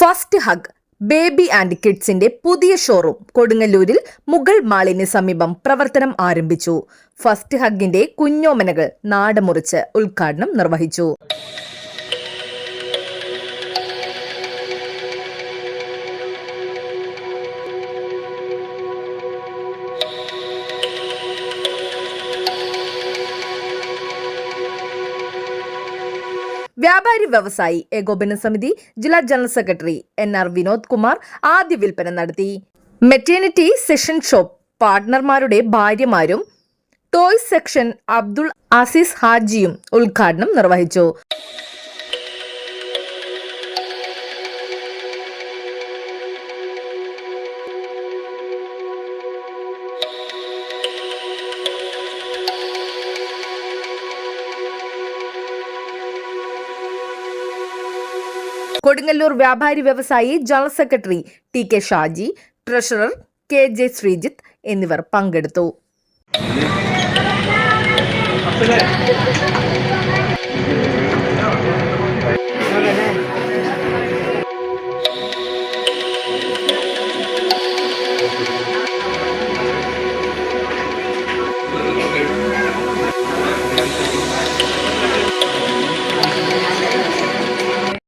First hug baby and കിഡ്സിന്റെ പുതിയ showroom കൊടുങ്ങല്ലൂരിൽ മുഗൾ മാളിന് സമീപം പ്രവർത്തനം ആരംഭിച്ചു. ഫസ്റ്റ് ഹഗിന്റെ കുഞ്ഞോമനകൾ നാടമുറിച്ച് ഉദ്ഘാടനം നിർവഹിച്ചു. വ്യാപാരി വ്യവസായി ഏകോപന സമിതി ജില്ലാ general secretary N R Vinod Kumar ആദ്യ വിൽപ്പന നടത്തി. മെറ്റേണിറ്റി സെഷൻ ഷോപ്പ് പാർട്ട്ണർമാരുടെ ഭാര്യമാരും ടോയ്സ് സെക്ഷൻ അബ്ദുൾ അസീസ് ഹാജിയും ഉദ്ഘാടനം നിർവഹിച്ചു. കൊടുങ്ങല്ലൂർ വ്യാപാരി വ്യവസായി general secretary T K Shaji treasurer K J Sreejith എന്നിവർ പങ്കെടുത്തു.